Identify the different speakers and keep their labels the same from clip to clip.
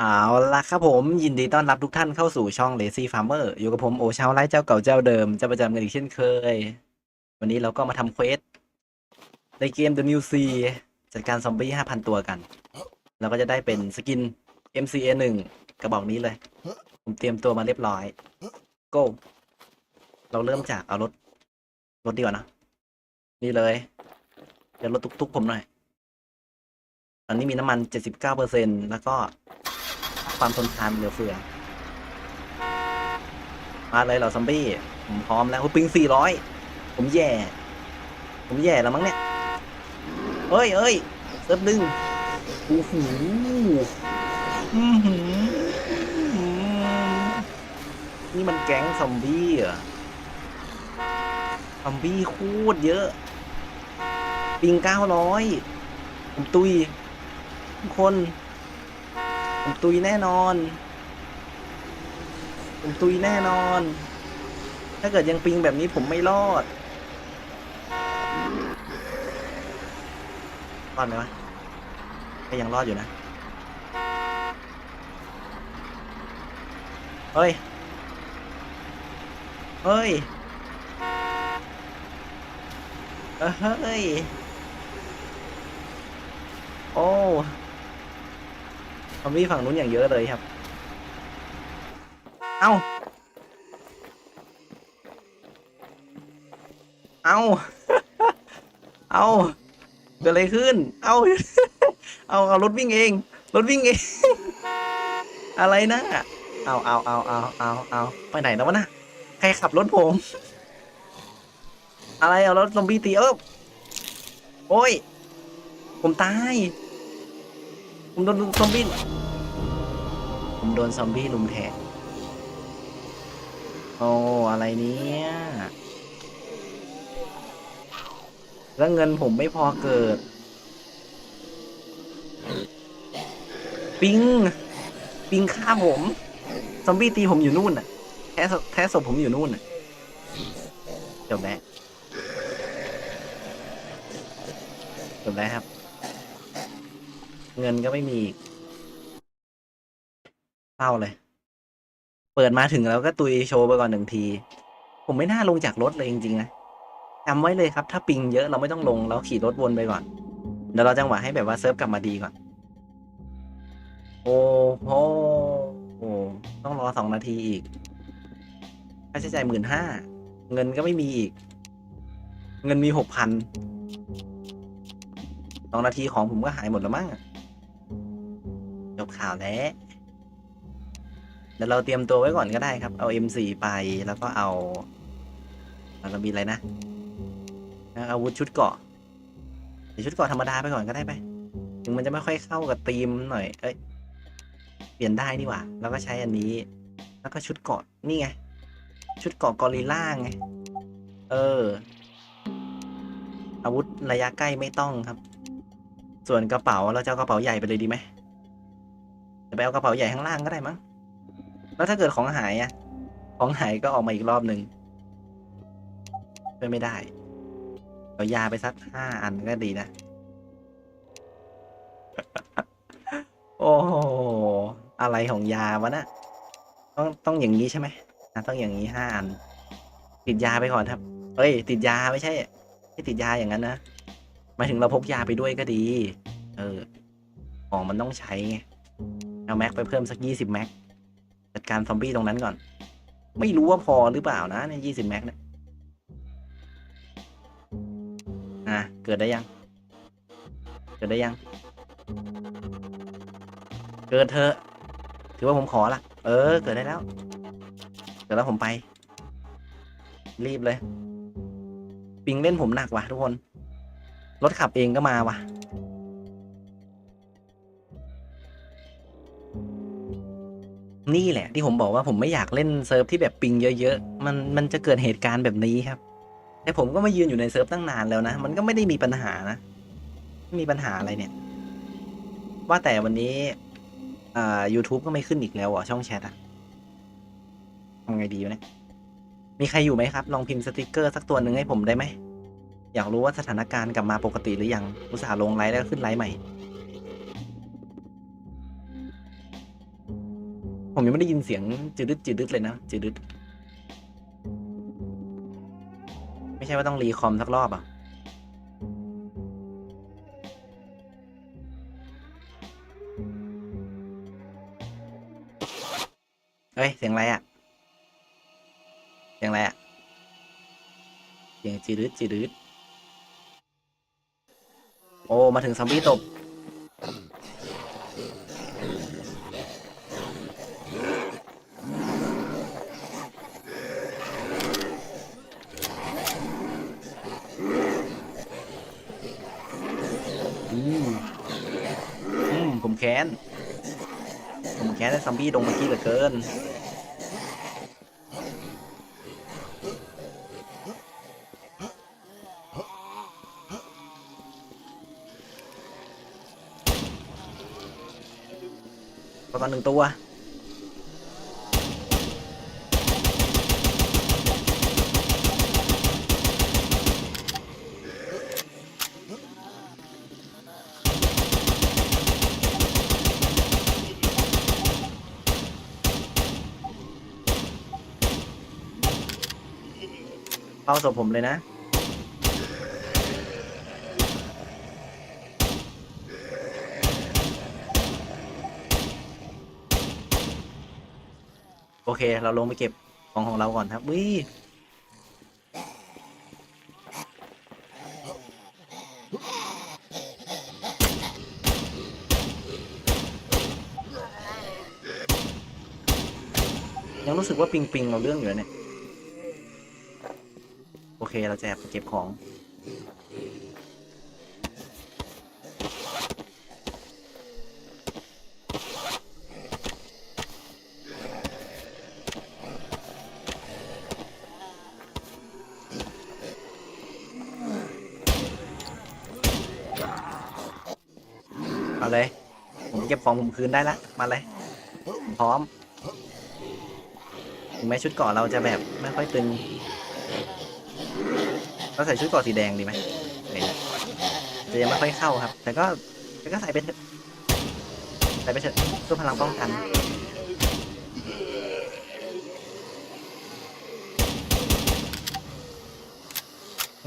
Speaker 1: เอาละครับผมยินดีต้อนรับทุกท่านเข้าสู่ช่อง Lazy Farmer อยู่กับผมโอชาวไร่เจ้าเก่าเจ้าเดิมเจะประจำกันอีกเช่นเคย วันนี้เราก็มาทำเควสในเกม The New Sea จัดการซอมบี้5,000 ตัวกัน เราก็จะได้เป็นสกิน MCA 1กระบอกนี้เลย ผมเตรียมตัวมาเรียบร้อย go เราเริ่มจากเอารถ รถดีกว่านะ นี่เลย เดี๋ยวรถตุกๆผมหน่อยตอนนี้มีน้ำมัน 79%แล้วก็ ความทนทานเหลือเฟือ มาเลยเหราซอมบี้ ผมพร้อมแล้วปิงสี่ร้อยผมแย่ ผมแย่แล้วมั้งเนี่ยเอ้ยเอ้ยเซิร์ฟดึงโอ้โหนี่มันแก๊งซอมบี้เหรอซอมบี้โคตรเยอะ ปิงเก้าร้อยผมตุยทุกคน ผมตุยแน่นอน ผมตุยแน่นอน ถ้าเกิดยังปิงแบบนี้ผมไม่รอดรอดไหมวะก็ยังรอดอยู่นะ เฮ้ย เฮ้ยเอ้ยเฮ้ย โอ้ ซอมบี้ฝั่งนู้นอย่างเยอะเลยครับ เอ้า เอ้า เอ้า เกิดอะไรขึ้น เอ้า เอาเอารถวิ่งเอง รถวิ่งเอง อะไรนะ เอาเอาเอาเอาเอาเอาไปไหนแล้ววะนะใครขับรถผม อะไรเอารถซอมบี้ตีเออโอ้ย ผมตาย ผมโดนซอมบี้ผมโดนซอมบี้ลุมแทงโอ้อะไรเนี้ยแล้วเงินผมไม่พอเกิด ปิง ปิงฆ่าผมซอมบี้ตีผมอยู่นู่นน่ะ แท้ศพแท้ศพผมอยู่นู่นน่ะจบแล้วจบแล้วครับ เงินก็ไม่มีอีกเศร้าเลย เปิดมาถึงแล้วก็ตุยโชว์ไปก่อนหนึ่งที ผมไม่น่าลงจากรถเลยจริงๆนะจำไว้เลยครับ ถ้าปิงเยอะเราไม่ต้องลงเราขี่รถวนไปก่อน เดี๋ยวเราจังหวะให้แบบว่าเซิร์ฟกลับมาดีก่อน โอ้โหโอ้ต้องรอสองนาทีอีกค่าใช้จ่ายหมื่นห้าเงินก็ไม่มีอีก เงินมีหกพันสองนาทีของผมก็หายหมดแล้วมั้ง ข่าวแล้วเดี๋ยวเราเตรียมตัวไว้ก่อนก็ได้ครับ เอา M4 ไปแล้วก็เอาเรามีอะไรนะเอาอาวุธชุดเกาะเดี๋ยวชุดเกาะธรรมดาไปก่อนก็ได้ไป ถึงมันจะไม่ค่อยเข้ากับธีมหน่อย เอ้ย เปลี่ยนได้นี่หว่า แล้วก็ใช้อันนี้ แล้วก็ชุดเกาะนี่ไง ชุดเกาะกอริลล่าไง เออ อาวุธระยะใกล้ไม่ต้องครับ ส่วนกระเป๋าเราจะเอากระเป๋าใหญ่ไปเลยดีไหม จะไปเอากระเป๋าใหญ่ข้างล่างก็ได้มั้ง แล้วถ้าเกิดของหายอะของหายก็ออกมาอีกรอบหนึ่งช่วยไม่ได้ เอายาไปสักห้าอันก็ดีนะ โอ้โห อะไรของยาวะนะ ต้องต้องอย่างนี้ใช่ไหมต้องอย่างนี้ห้าอัน ติดยาไปก่อนครับ เฮ้ย ติดยาไม่ใช่ไม่ติดยาอย่างนั้นนะหมายถึงเราพกยาไปด้วยก็ดี เออ ของมันต้องใช้ไง เอาแม็กไปเพิ่มสักยี่สิบแม็กจัดการซอมบี้ตรงนั้นก่อน ไม่รู้ว่าพอหรือเปล่านะเนี่ยยี่สิบแม็กเนี่ยอะเกิดได้ยัง เกิดได้ยัง เกิดเถอถือว่าผมขอละเออ เกิดได้แล้วเกิดแล้วผมไป รีบเลย ปิงเล่นผมหนักว่ะทุกคน รถขับเองก็มาว่ะ นี่แหละที่ผมบอกว่าผมไม่อยากเล่นเซิร์ฟที่แบบปิงเยอะๆ มันมันจะเกิดเหตุการณ์แบบนี้ครับ แต่ผมก็มายืนอยู่ในเซิร์ฟตั้งนานแล้วนะ มันก็ไม่ได้มีปัญหานะไม่มีปัญหาอะไรเนี่ย ว่าแต่วันนี้อ่า YouTube ก็ไม่ขึ้นอีกแล้วเหรอช่องแชทอะทำไงดีวะเนี่ย มีใครอยู่ไหมครับ ลองพิมพ์สติกเกอร์สักตัวหนึ่งให้ผมได้ไหม อยากรู้ว่าสถานการณ์กลับมาปกติหรือยัง อุตส่าห์ลงไลฟ์แล้วขึ้นไลฟ์ใหม่ ผมยังไม่ได้ยินเสียงจืดจืดเลยนะจืดดไม่ใช่ว่าต้องรีคอมสักรอบอะเฮ้ย เสียงอะไรอะ เสียงอะไรอะ เสียงจืดจืดดโอ้ มาถึงซอมบี้ตบ อืมอืม ผม แค้น ผมแค้นไอ้ซอมบี้ตรงเมื่อกี้เหลือเกิน ประมาณหนึ่งตัว ศพผมเลยนะ โอเค เราลงไปเก็บของของเราก่อนครับวิยังรู้สึกว่าปิงปิงเราเรื่องอยู่เนี่ย เค เราจะแอบไปเก็บของ เอาเลย ผมเก็บของผมคืนได้ละ มาเลยผมพร้อม ถึงแม้ชุดเกราะเราจะแบบไม่ค่อยตึง เราใส่ชุดเกาะสีแดงดีไหมจะยังไม่ค่อยเข้าครับ แต่ก็แต่ก็ใส่ไปเถอะใส่ไปเถอะเพื่อพลังป้องกัน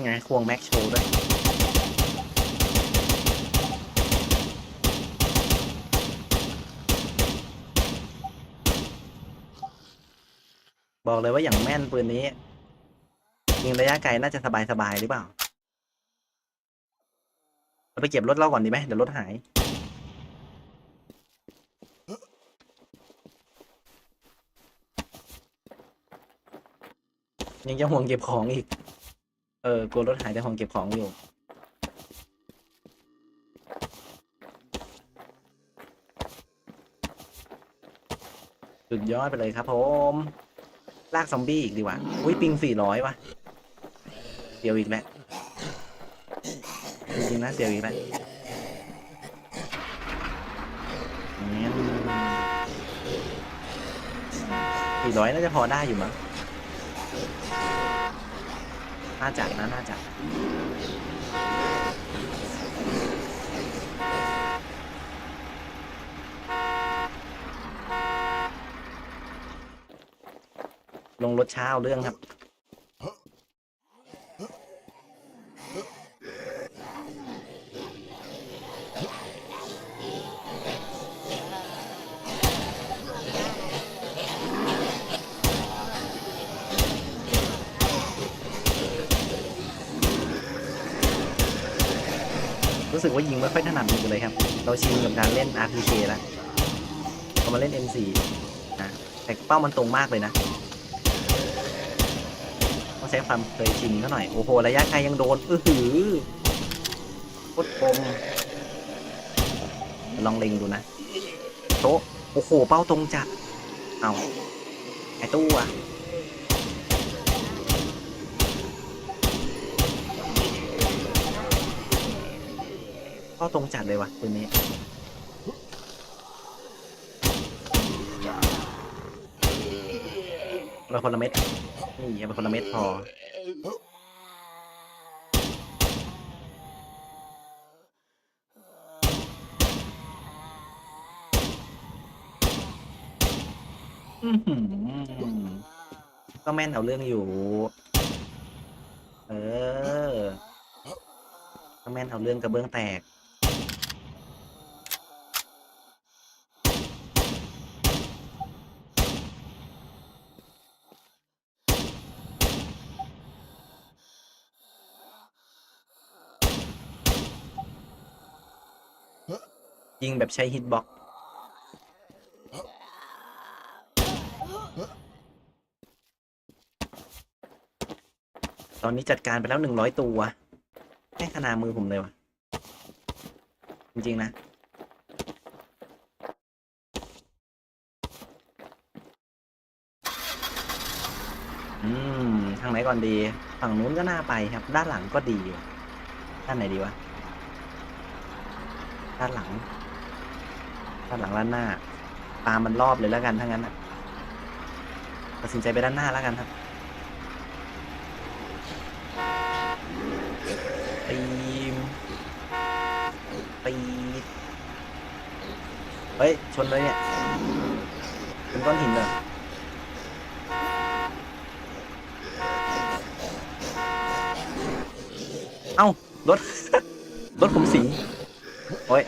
Speaker 1: ไงควงแม็กโชว์ด้วยบอกเลยว่าอย่างแม่นปืนนี้ ยิงระยะไกลน่าจะสบายๆหรือเปล่าเราไปเก็บรถเราก่อนดีไหมเดี๋ยวรถหาย ยังจะห่วงเก็บของอีก เออกลัวรถหายแต่ห่วงเก็บของอยู่สุดยอดไปเลยครับผม ลากซอมบี้อีกดีกว่า อุ้ยปิงสี่ร้อยวะ เดียวอีกแล้วจริงๆนะเสียวอีกแล้วสี่ร้อยน่าจะพอได้อยู่มั้งน่าจะนะน่าจะลงรถเช้าเรื่องครับ กว่ายิงไม่ค่อยถนัดมือเลยครับ เราชินกับการเล่น RPG แล้วพอมาเล่น M4 นะแต่เป้ามันตรงมากเลยนะต้องใช้ความเคยชินเขาหน่อย โอ้โห ระยะไกลยังโดน อื้อหือโคตรคมลองเล็งดูนะ โต๊ะ โอ้โห เป้าตรงจัด เอาไอตู้อะ เป้าตรงจัดเลยว่ะปืนนี้เอาคนละเม็ดนี่เอาคนละเม็ดพออื้อหือก็แม่นเอาเรื่องอยู่ เออก็แม่นเอาเรื่องกระเบื้องแตก ยิงแบบใช้ฮิตบ็อกซ์ตอนนี้จัดการไปแล้วหนึ่งร้อยตัวแค่ขนาดมือผมเลยวะจริง ๆ นะ อืม ทางไหนก่อนดี ฝั่งนู้นก็น่าไปครับ ด้านหลังก็ดีว่ด้านไหนดีวะ ด้านหลัง ด้านหลังด้านหน้า ตามมันรอบเลยแล้วกันทั้างั้นนะตัดสินใจไปด้านหน้าแล้วกันครับปีมปีเฮ้ย ชนเลยเนี่ย เป็นก้อนหินเลยเอ้ารถ รถผมสิงโอ้ย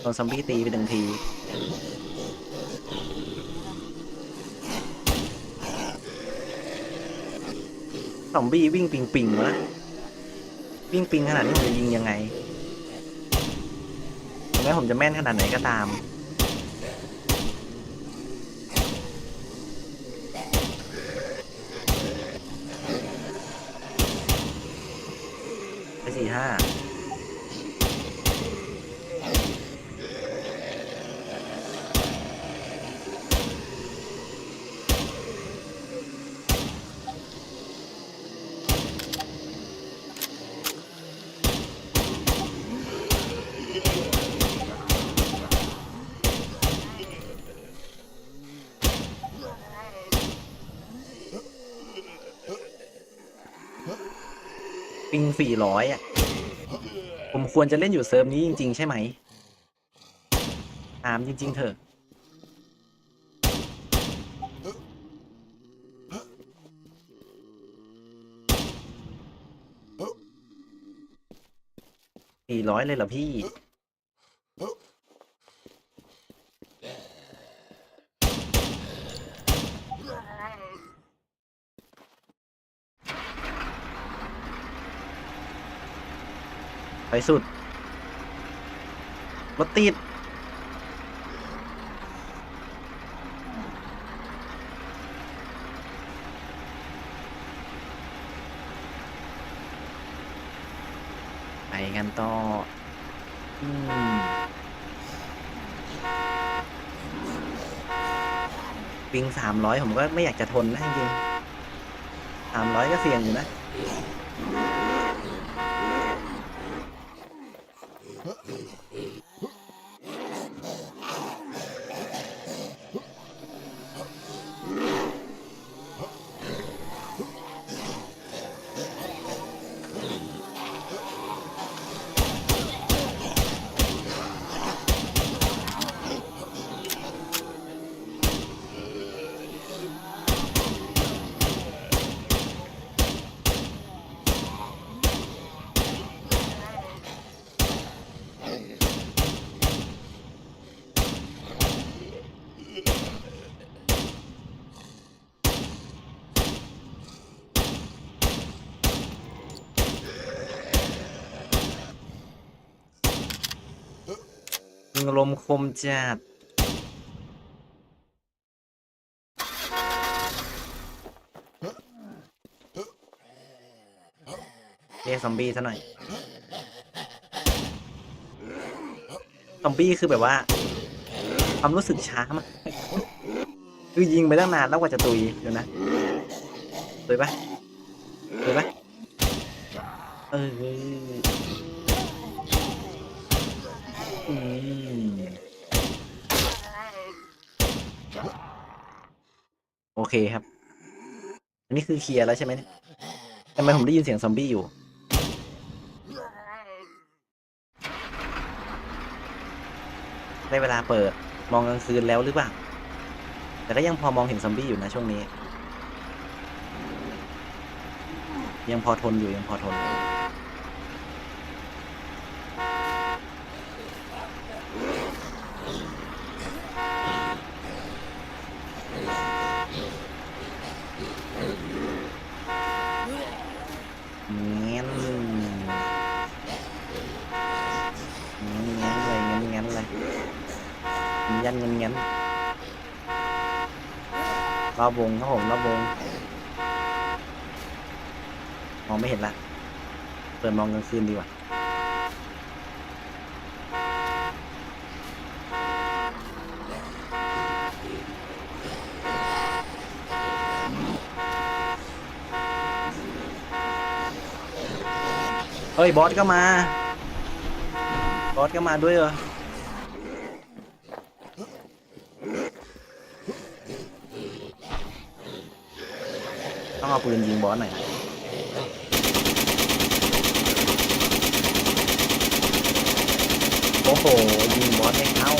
Speaker 1: โดนซอมบี้ตีไปหนึ่งที ซอมบี้วิ่งปิงปิงวะวิ่งปิงขนาดนี้ผมจะยิงยังไงถึงแม้ผมจะแม่นขนาดไหนก็ตาม ไปสี่ห้า งสี่ร้อยอะ ผมควรจะเล่นอยู่เซิร์ฟนี้จริง ๆ ใช่ไหมถามจริง ๆ เถอะ สี่ร้อยเลยเหรอพี่ ไปสุดรถติดไปกันต่ออืมปิงสามร้อยผมก็ไม่อยากจะทนนะจริงสามร้อยก็เสี่ยงอยู่นะ ลมคมจัดเรียกซอมบี้ซะหน่อย ซอมบี้คือแบบว่า ความรู้สึกช้ามาก คือยิงไปตั้งนานแล้วกว่าจะตุยเดี๋ยวนะ ตุยปะตุยปะเออมโอเคครับ อันนี้ คือเคลียร์แล้วใช่ไหมเนี่ยทำไมผมได้ยินเสียงซอมบี้อยู่ ได้เวลาเปิดมองกลางคืนแล้วหรือเปล่า แต่ก็ยังพอมองเห็นซอมบี้อยู่นะช่วงนี้ ยังพอทนอยู่ยังพอทน เงี้ยนเงี้ยนเลยเงี้ยนเงี้ยนเลยเงี้ยนเงี้ยนเงี้ยน รอบวงครับผมรอบวงมองไม่เห็นละเปิดมองกลางคืนดีกว่าเฮ้ยบอสก็มา บอสก็มาด้วยเหรอ ต้อง เอาปืนยิงบอสหน่อยโอ้โหยิงบอสไม่เข้า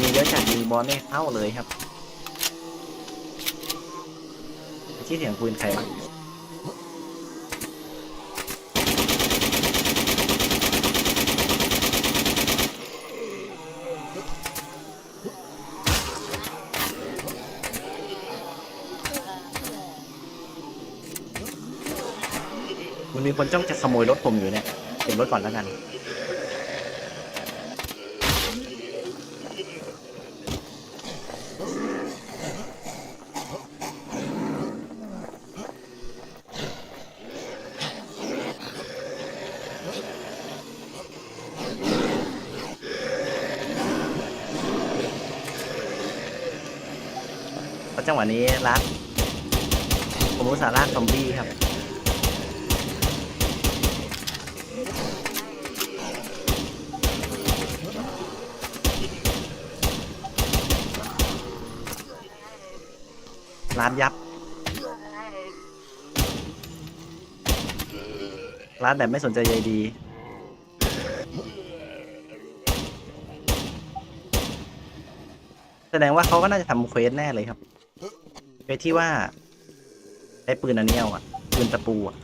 Speaker 1: มีเยอะจัดยิงบอสไม่เข้าเลยครับที่เสียงปืนใครวะ คนจ้องจะขโมยรถผมอยู่เนี่ยเก็บรถก่อนแล้วกันเพระจังหวะนี้ลากผมอุตส่าห์ลากซอมบี้ครับานยับ ร้านแบบไม่สนใจใยดี แสดงว่าเขาก็น่าจะทำเควสแน่เลยครับเควสที่ว่าใช้ปืนอันนี้เอาอะปืนตะปูอะ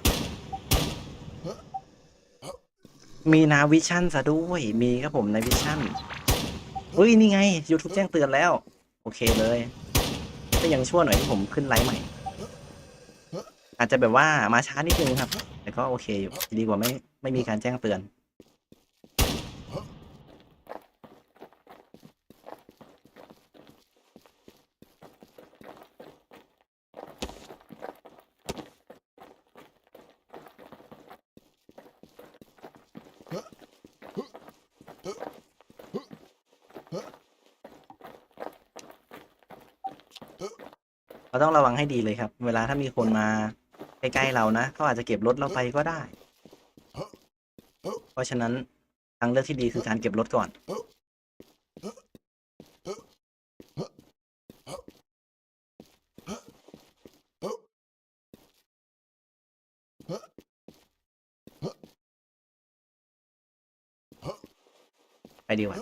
Speaker 1: มีนาวิชั่นซะด้วย มีครับผมในวิชั่น อุ้ย นี่ไง YouTube แจ้งเตือนแล้ว โอเคเลย ก็ยังชั่วหน่อยที่ผมขึ้นไลฟ์ใหม่ อาจจะแบบว่ามาช้านิดนึงครับ แต่ก็โอเคอยู่ดีกว่าไม่ไม่มีการแจ้งเตือน เรา ต้องระวังให้ดีเลยครับ เวลาถ้ามีคนมาใกล้ๆเรานะเขาอาจจะเก็บรถเราไปก็ได้ เพราะฉะนั้นทางเลือกที่ดีคือการเก็บรถก่อน ไปดีกว่า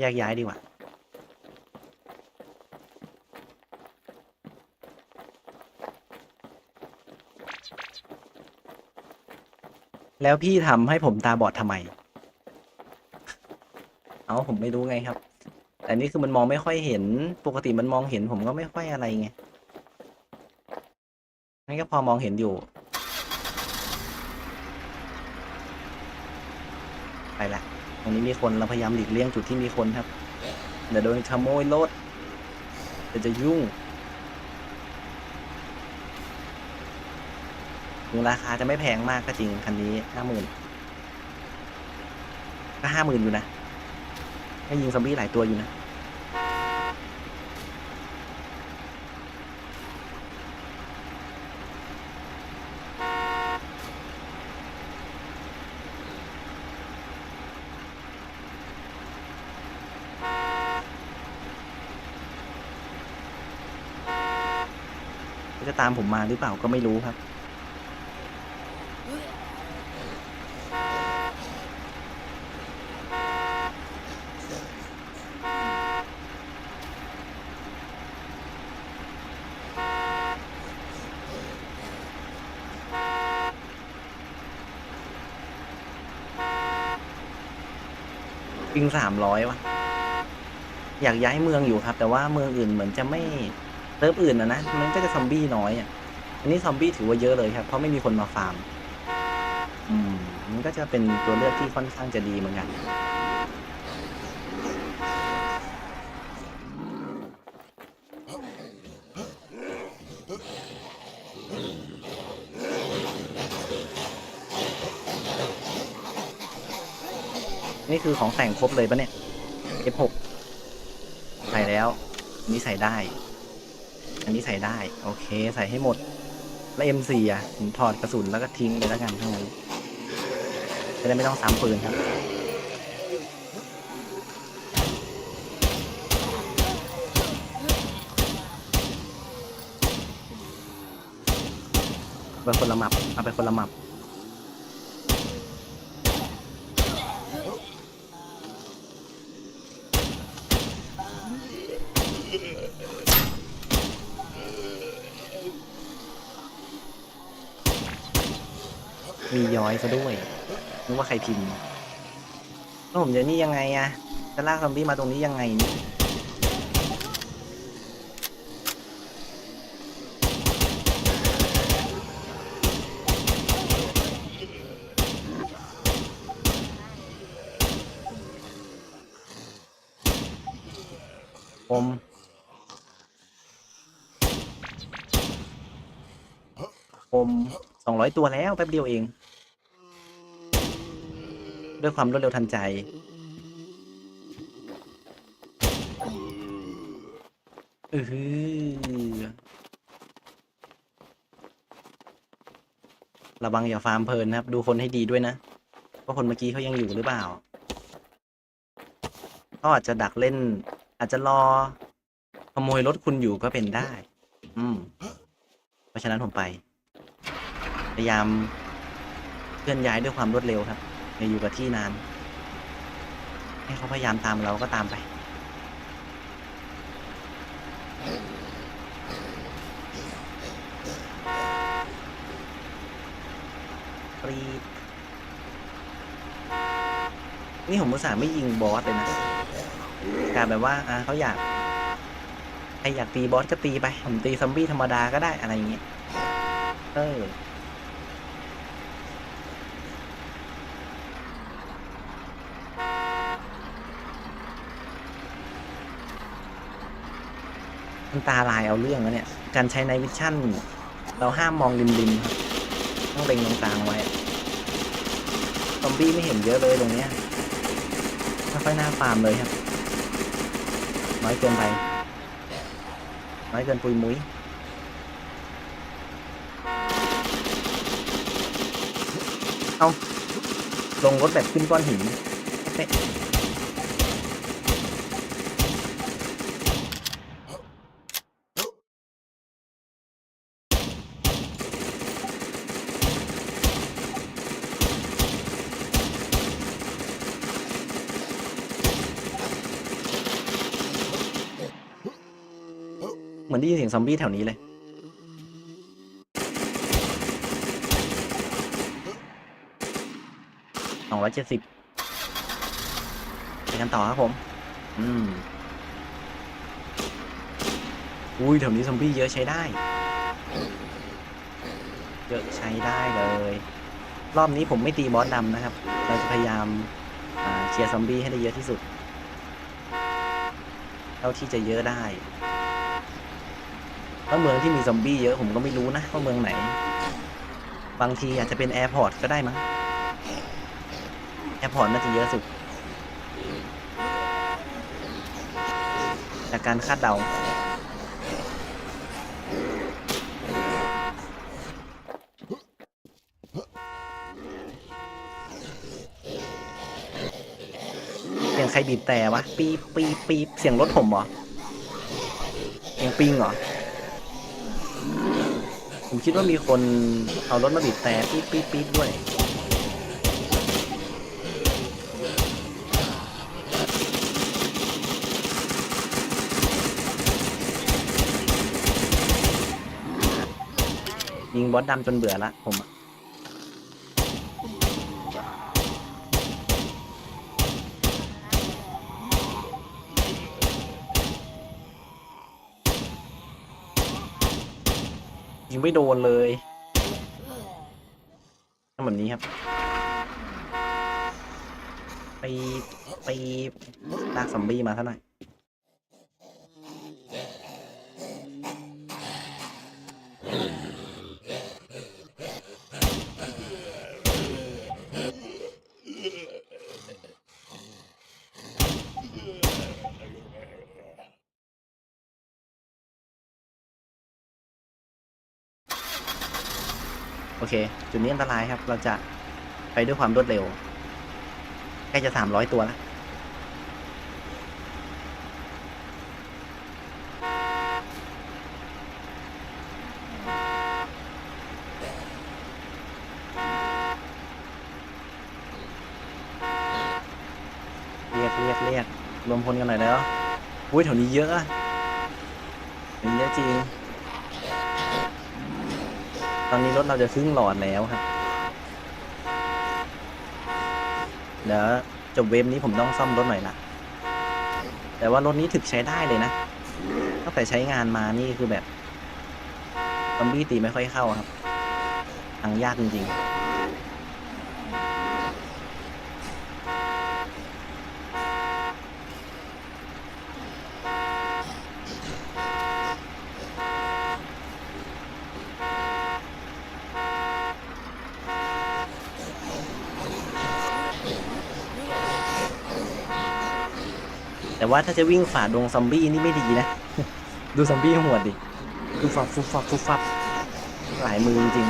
Speaker 1: แยกย้ายดีกว่า แล้วพี่ทำให้ผมตาบอดทำไม เอาผมไม่รู้ไงครับ แต่นี่คือมันมองไม่ค่อยเห็น ปกติมันมองเห็นผมก็ไม่ค่อยอะไรไงนี่ก็พอมองเห็นอยู่ ไปละตรงนี้มีคนเราพยายามหลีกเลี่ยงจุดที่มีคนครับ เดี๋ยวโดนขโมยรถเดี๋ยวจะยุ่ง ถึงราคาจะไม่แพงมากก็จริงคันนี้ห้าหมื่นก็ห้าหมื่นอยู่นะให้ยิงซอมบี้หลายตัวอยู่นะจะตามผมมาหรือเปล่าก็ไม่รู้ครับ ปิงสามร้อยวะอยากย้ายเมืองอยู่ครับ แต่ว่าเมืองอื่นเหมือนจะไม่เติบอื่นนะนะมันก็จะซอมบี้น้อยอะอันนี้ซอมบี้ถือว่าเยอะเลยครับ เพราะไม่มีคนมาฟาร์ม อืมมันก็จะเป็นตัวเลือกที่ค่อนข้างจะดีเหมือนกัน คือของแต่งครบเลยปะเนี่ย F6 ใส่แล้ว อันนี้ใส่ได้ อันนี้ใส่ได้ โอเค ใส่ให้หมด แล้ว M4 อะผมถอดกระสุนแล้วก็ทิ้งไปแล้วกันทั้างนั้นจะได้ไม่ต้องซ้ำปืนครับเอาไปคนละหมับ เอาไปคนละหมับ มีย้อยซะด้วยนึกว่าใครพิมพ์แล้วผมจะนี่ยังไงอะจะลากซอมบี้มาตรงนี้ยังไงนี่ผมผมสองร้อยตัวแล้วแป๊บเดียวเอง ด้วยความรวดเร็วทันใจเออระวังอย่าฟาร์มเพลินนะครับ ดูคนให้ดีด้วยนะว่าคนเมื่อกี้เขายังอยู่หรือเปล่าเขาอาจจะดักเล่น อาจจะรอขโมยรถคุณอยู่ก็เป็นได้ อืม เพราะฉะนั้นผมไป พยายามเคลื่อนย้ายด้วยความรวดเร็วครับ อย่าอยู่กับที่นาน ให้เขาพยายามตามเราก็ตามไป ปรีดนี่ผมอุตส่าห์ไม่ยิงบอสเลยนะกลารแบบว่าอ่าเขาอยากใครอยากตีบอสก็ตีไป ผมตีซอมบี้ธรรมดาก็ได้อะไรอย่างเงี้ย เออ ตาลายเอาเรื่องแล้วเนี่ย การใช้ในวิชั่นเราห้ามมองริมริมๆครับต้องเล็งตรงกลางไว้ ซอมบี้ไม่เห็นเยอะเลยตรงเนี้ยไม่ค่อยน่าฟาร์มเลยครับ น้อยเกินไป น้อยเกินปุยมุ้ยเอาลงรถแบบขึ้นก้อนหินเป๊ะ เหมือนได้ยินเสียงซอมบี้แถวนี้เลย สองร้อยเจ็ดสิบไปกันต่อครับผม อืม อุ้ยแถวนี้ซอมบี้เยอะใช้ได้ เยอะใช้ได้เลย รอบนี้ผมไม่ตีบอสดำนะครับ เราจะพยายามเคลียร์ซอมบี้ให้ได้เยอะที่สุด เท่าที่จะเยอะได้ แล้วเมืองที่มีซอมบี้เยอะผมก็ไม่รู้นะว่าเมืองไหน บางทีอาจจะเป็นแอร์พอร์ตก็ได้มั้งแอร์พอร์ตน่าจะเยอะสุดจากการคาดเดาเสียงใครบีบแต่วะ ปีปีปีเสียงรถผมเหรอเสียงปิงเหรอ ผมคิดว่ามีคนเอารถมาบีบแต่ปี๊ดปี๊ดปี๊ดด้วย ยิงบอสดำจนเบื่อละผมอะ ยิงไม่โดนเลยทำแบบนี้ครับไปไปลากซัมบี้มาเท่าหน่ เค จุดนี้อันตรายครับ เราจะไปด้วยความรวดเร็ว ใกล้จะสามร้อยตัวแล้วเรียกเรียกเรียกรวมพลกันหน่อยแล้วอุ้ยแถวนี้เยอะอะแถวนี้เยอะจริง ตอนนี้รถเราจะครึ่งหลอดแล้วครับเดี๋ยวจบเวฟนี้ผมต้องซ่อมรถหน่อยละแต่ว่ารถนี้ถึกใช้ได้เลยนะตั้งแต่ใช้งานมานี่คือแบบซอมบี้ตีไม่ค่อยเข้าครับทางยากจริงๆ ว่าถ้าจะวิ่งฝ่าดงซอมบี้นี่ไม่ดีนะ ดูซอมบี้หัวดดิฟุบฟับฟุบฟับฟุบฟับหลายมือจริง